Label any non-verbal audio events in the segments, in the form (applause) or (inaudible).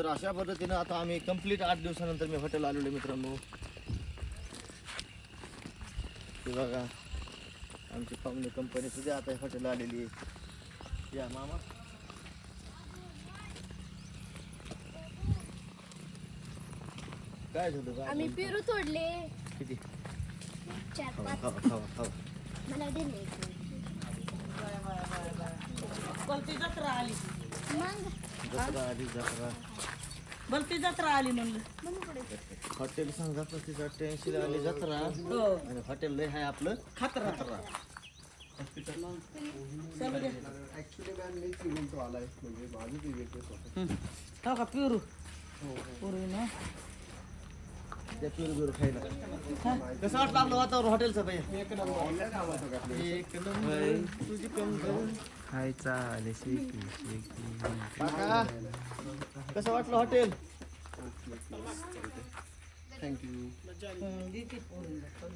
तर अशा पद्धतीनं आता आम्ही कंप्लीट आठ दिवसानंतर मी हॉटेल आलेलो आहे मित्रांनो. हे बघा आमची पाहुणे कंपनी सुद्धा आता हॉटेल आलेली आहे. या मामा. काय झालं आम्ही पेरू तोडले. किती? चार खावा पाच. खावा खावा खावा मला दिले जत्रा आली. मग? जत्रा आधी जत्रा. बलती जत्रा आली म्हणलं. हॉटेल सांगा पस्तीस अठ्ठ्याऐंशी आली जत्रा. हो. आणि हॉटेल लय आहे आपलं. खतरा. जत्रा चल दे ऍक्च्युली मॅम मी श्रीमंत आलाय म्हणजे माझं ते वेगळंच होतं हो का पिरू? पुरी ना. त्या पिरू बिरू खायला. कसं वाटलं आपलं वातावरण हॉटेलचं एक नंबर शेकी शेकी काका कसं वाटलं हॉटेल? थँक्यू.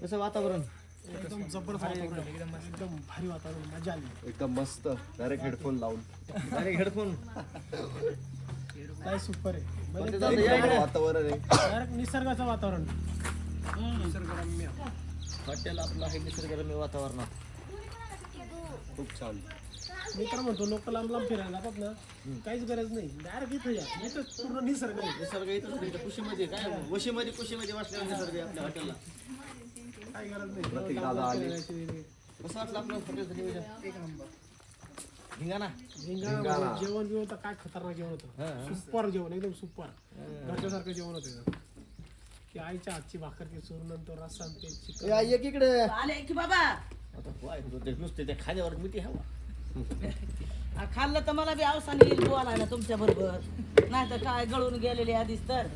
कसं वातावरण? एकदम जबरदस्त वातावरण. एकदम भारी वातावरण मजा आली. एकदम मस्त. डायरेक्ट हेडफोन लावून. अरे हेडफोन काय सुपर आहे. म्हणजे. वातावरण आहे. डायरेक्ट निसर्गाचं वातावरण. निसर्गरम्य. हॉटेल आपलं आहे निसर्गरम्य वातावरणात. खूप छान. मी तर म्हणतो लोक लांब लांब फिरायला जातात ना काहीच गरज नाही. डायरेक्ट इथं या. इथं पूर्ण निसर्ग आहे. निसर्ग इथं इथं कुशीमध्ये काय वशीमध्ये कुशीमध्ये बसलेला निसर्ग आहे आपल्या हॉटेलला काही गरज नाही. प्रत्येक दादा आले. कसं वाटलं आपलं हॉटेलचं नियोजन? एक नंबर. धिंगाणा? जेवण बिवण तर काय खतरनाक जेवण हा. होतं सुपर जेवण एकदम सुपर. घरच्यासारखं जेवण होतं एकदम. ती आईच्या हातची भाकर ती चोरून नंतर रस्सा आणि ते चिकन. एक इकडे. आले की बाबा. आता काय होतं ते नुसते त्या खाद्यावर मिठी हवा. (laughs) आ, खाल्लं तर मला बी अवसान येईल बोलायला तुमच्या बरोबर. नाही तर काय गळून गेलेले आधीच तर.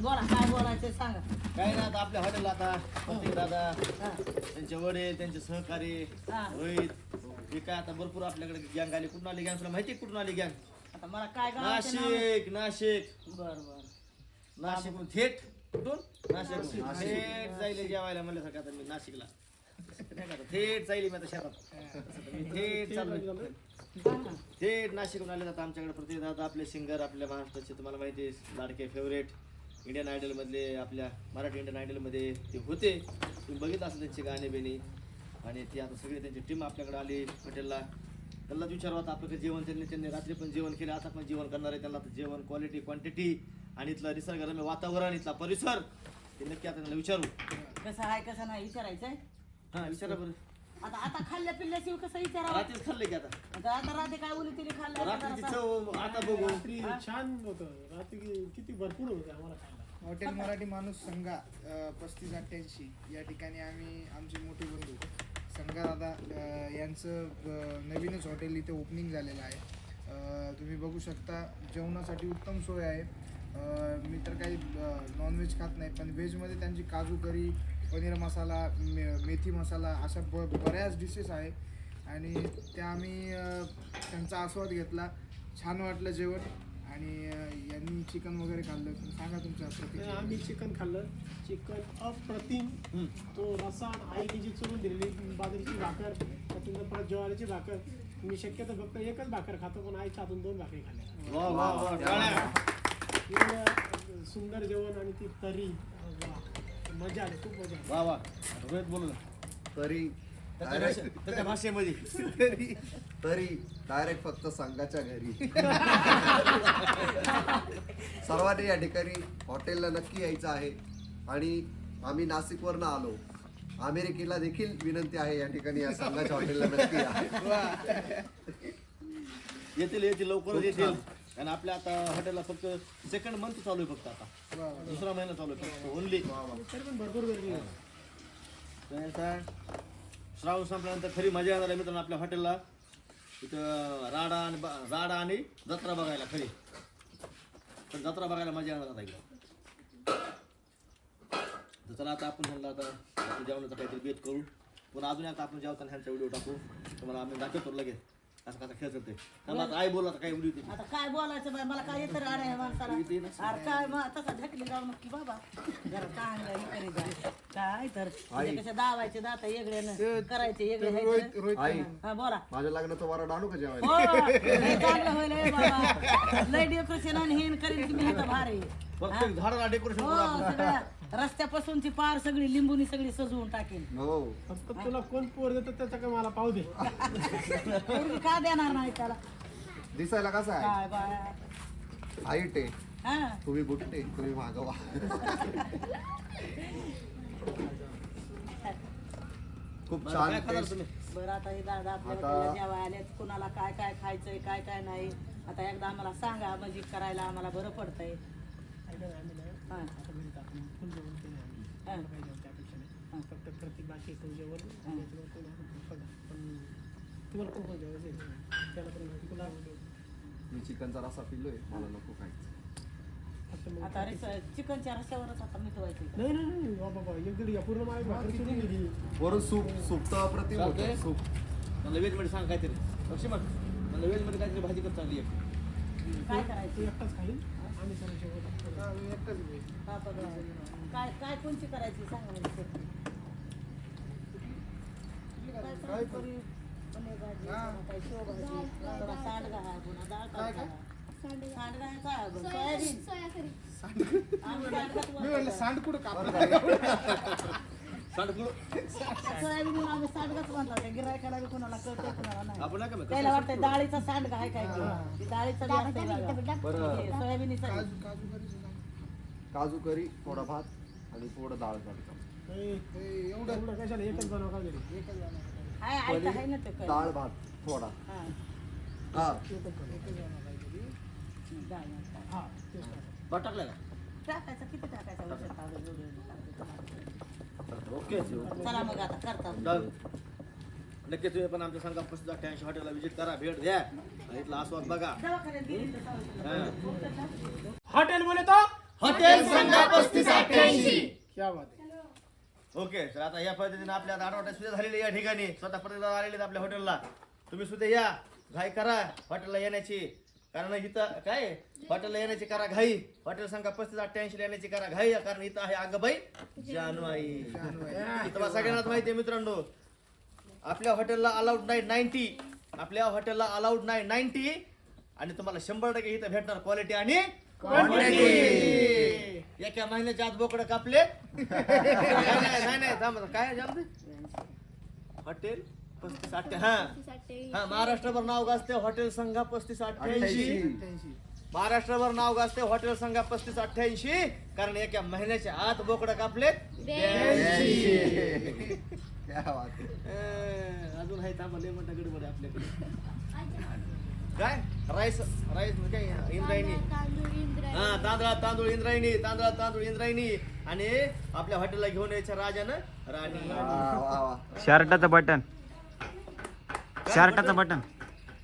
बोला काय बोलायचं सांगा. काय ना आता आपल्या हॉटेलला आता. प्रत्येक दादा हा. त्यांचे वडील त्यांचे सहकारी हा. रोहित हे काय आता भरपूर आपल्याकडे गँग आली. कुठून आली गँग तुला माहिती आहे कुठून आली गँग आता मला काय नाशिक नाशिक. बर बर. नाशिक थेट. कुठून? नाशिक. थेट जाईल जेवायला म्हणल्यासारखं आता मी नाशिकला. थेट जाईल मी आता शेतात. मी थेट चाललोय थेट नाशिकहून आले जातात आमच्याकडे. प्रत्येक दादा आपले सिंगर आपल्या महाराष्ट्राचे तुम्हाला माहिती आहे लाडके फेवरेट इंडियन आयडल मधले आपल्या मराठी इंडियन आयडलमध्ये ते होते. तुम्ही बघितलं असेल त्यांची गाणे बिणे. आणि ती आता सगळी त्यांची टीम आपल्याकडे आली हॉटेलला त्यांना विचारू आता आपल्याकडे जेवण त्यांनी त्यांनी रात्री पण जेवण केलं आता पण जेवण करणार आहे त्यांना. आता जेवण क्वालिटी क्वांटिटी आणि इथलं निसर्गरम्य वातावरण इथला परिसर. ते नक्की आता त्यांना विचारू. कसं आहे कसं नाही विचारायचंय. हा विचारा बरं. आता आता खाल्ल्या पिल्ल्याशिवाय कसं विचारावं? रात्रीच खाल्ले की आता? आता आता रात्री काय उली तिने खाल्लं रात्रीची आता चव आता बघू. रात्री छान होतं. रात्री किती भरपूर होतं आम्हाला खायला. हॉटेल मराठी माणूस संघा पस्तीस अठ्ठ्याऐंशी. या ठिकाणी आम्ही आमचे मोठे बंधू संघा दादा अ, यांचं अ, नवीनच हॉटेल इथे ओपनिंग झालेलं आहे. अ, तुम्ही बघू शकता जेवणासाठी उत्तम सोय आहे. अ, मी तर काही नॉनव्हेज खात नाही पण व्हेजमध्ये त्यांची काजू करी पनीर मसाला मे मेथी मसाला अशा ब बऱ्याच डिशेस आहे. आणि त्या आम्ही त्यांचा आस्वाद घेतला. छान वाटलं जेवण. आणि यांनी चिकन वगैरे खाल्लं. सांगा तुमच्या. आम्ही चिकन खाल्लं. चिकन अप्रतिम. तो रसा आईने जी चुरून दिलेली बाजरीची भाकर त्यातून परत ज्वारीची भाकर. मी शक्यतो फक्त एकच भाकर खातो पण आईच्या हातून दोन भाकरी खाल्ल्या. सुंदर जेवण आणि ती तरी. वा. मजा आली खूप मजा वा वा. रोहित बोलू ना. तरी भाषेमध्ये. तरी तरी डायरेक्ट फक्त संघाच्या घरी. सर्वांनी या ठिकाणी हॉटेलला नक्की यायचं आहे. आणि आम्ही नाशिकवरनं आलो. अमेरिकेला देखील विनंती आहे या ठिकाणी या संघाच्या हॉटेलला नक्की या. येतील येतील. लवकरच येतील. आणि आपल्या आता हॉटेलला फक्त सेकंड मंथ चालू आहे फक्त आता. दुसरा महिना चालू आहे फक्त ओनली भरपूर गर्दी. श्रावण संपल्यानंतर खरी मजा येणार आहे मित्रांनो आपल्या हॉटेलला इथं राडा आणि राडा आणि जत्रा बघायला खरी. तर जत्रा बघायला मजा येणार आता इकडं चला आता आपण म्हणलं आता जेवणाचा काहीतरी बेत करू. पण अजून आता आपण जेवताना ह्यांचा व्हिडिओ टाकू. तुम्हाला आम्ही दाखवतो लगेच. असं कसा खेळ करते थांबा आता आई बोला आता काय उडी होती आता काय बोलायचं बाय मला काय येतं अरे माणसाला? अरे काय मग तसा ढकली जाऊ नक्की बाबा? जरा चांगलं हे करीत जा. काय तर? म्हणजे कसे दावायचे दात वेगळे करायचे वेगळे आई. हा बोला. माझ्या लग्नाचं वराड आणू का जेवायला? हो लय चांगलं होईल हे बाबा. लय डेकोरेशन आणि हे करीन की मी भारी. फक्त झाडाला डेकोरेशन हो सगळ्या. रस्त्यापासूनची पार सगळी लिंबूनी सगळी सजवून टाकेन हो. फक्त तुला कोण पोर देतं त्याचा का मला पाहू दे. पूर्वी का देणार नाही त्याला? दिसायला कसा आहे? काय बाय. हाईट आहे. हा. तुम्ही बुट्टे तुम्ही मागवा. खूप काय छान taste. तुम्ही. बरं आता हे दादा आता- आपल्याला जेव्हा आले कुणाला काय काय खायचंय काय काय नाही. आता एकदा आम्हाला सांगा म्हणजे करायला आम्हाला बरं पडतंय. हा. फुल जेवण केलं आम्ही. हा. काही जेवण त्यापेक्षा नाही. फक्त प्रत्येक बाकी फुल जेवण त्याच्यावर कोण आहे, बघा. पण तुम्हाला कोण कोण जेवायचं आहे? त्याला पण माहिती मी चिकनचा रसा पिलोय मला नको खायचं फक्त मग- आता रे चिकनच्या रस्त्यावरच आता मिटवायचं नाही नाही नाही बाबा बाबा एक दीड या पूर्ण माझी भाकरी गेली वरून सूप सूप तर अप्रतिम होतं चालतंय. सूप मला व्हेजमध्ये सांग काहीतरी लक्ष्मण मला व्हेजमध्ये काहीतरी भाजी कर चांगली आहे काय तू करायचं एकटाच खाईल काय काय कोणची करायची सांगा. काय हा. सांड कुठं कापलं? (laughs) सांडकुळ सोयाबीन आम्ही सांडगाच म्हणतो ते गिरायकाला बी कोणाला कळतंय कोणाला नाही आपण नाही का मग? त्याला वाटतं डाळीचा सांडगा आहे काय की? डाळीचा बी असतंय बघा. बरं हे सोयाबीनीचा आहे. काजू करी थोडा भात आणि थोडं डाळ ए, एवढं एवढं कशाला एकच बनव का घरी. आहे, आहे तर आहे ना ते डाळ भात थोडा हा. हा एकच. डाळ भात. हा तेच टाका. भात टाकला का टाकायचं किती टाकायचं औषध पावडर एवढं टाकायचं. ओके? चला मग आता करता नक्की तुम्ही पण आमच्या संघा पस्तीस अठ्ठ्याऐंशी हॉटेलला व्हिजिट करा भेट द्या. आणि इथला आस्वाद बघा. हॉटेल बोले तो? हॉटेल संघा पस्तीस अठ्ठ्याऐंशी. क्या बात आहे ओके तर आता या पद्धतीने आपल्या आता आठवड्यात सुद्धा झालेली या ठिकाणी. स्वतः प्रतिनिधी आलेले आहेत आपल्या हॉटेलला तुम्ही सुद्धा या. घाई करा. हॉटेलला येण्याची. कारण इथं काय? आहे? हॉटेलला येण्याची करा घाई. हॉटेल संघा पस्तीस अठ्ठ्याऐंशी येण्याची करा घाई. कारण इथं आहे अगबाई जानवाई. इथं मला सगळ्यांनाच माहिती आहे मित्रांनो. आपल्या हॉटेलला अलाउड नाही नाईन्टी आपल्या हॉटेलला अलाउड नाही नाईन्टी आणि तुम्हाला शंभर टक्के इथं भेटणार क्वालिटी आणि एका महिन्याच्या आत बोकडं कापले. (laughs) नाही नाही, थांब काय हॉटेल? पस्तीस अठ्ठ्या हा. हा महाराष्ट्रभर नाव गाजते हॉटेल संघा पस्तीस अठ्ठ्याऐंशी. महाराष्ट्रभर नाव गाजते हॉटेल संघा पस्तीस अठ्ठ्याऐंशी. कारण एका महिन्याच्या आत बोकडं कापले. क्या बात आहे. अजून आहे थांबा लय मोठा गडबड आहे आपल्याकडे. काय? राईस राईस काय? इंद्रायणी. हा तांदळा तांदूळ इंद्रायणी तांदळा तांदूळ इंद्रायणी. आणि आपल्या हॉटेलला घेऊन यायचं राजानं राणी. शर्टाचं बटन. शर्टाचं बटन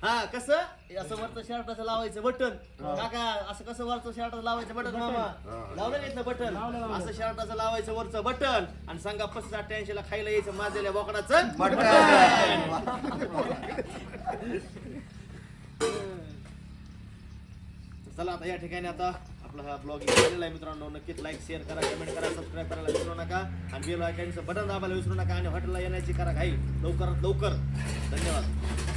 हा कसं? असं वरचं शर्टाचं लावायचं बटन काका असं कसं वरचं शर्टाचं लावायचं बटन मामा? लावलं घेतलं बटन असं शर्टाचं लावायचं वरचं बटन आणि सांगा पस्तीस अठ्ठ्याऐंशी ला खायला यायचं माझलेल्या बोकडाचं (laughs) चला आता या ठिकाणी आता. आपला हा ब्लॉग झालेला आहे मित्रांनो. नक्कीच लाईक शेअर करा कमेंट करा सबस्क्राईब करायला विसरू नका. आणि बेल आयकॉनचं बटन दाबायला विसरू नका आणि हॉटेलला येण्याची करा घाई. लवकरात लवकर. धन्यवाद.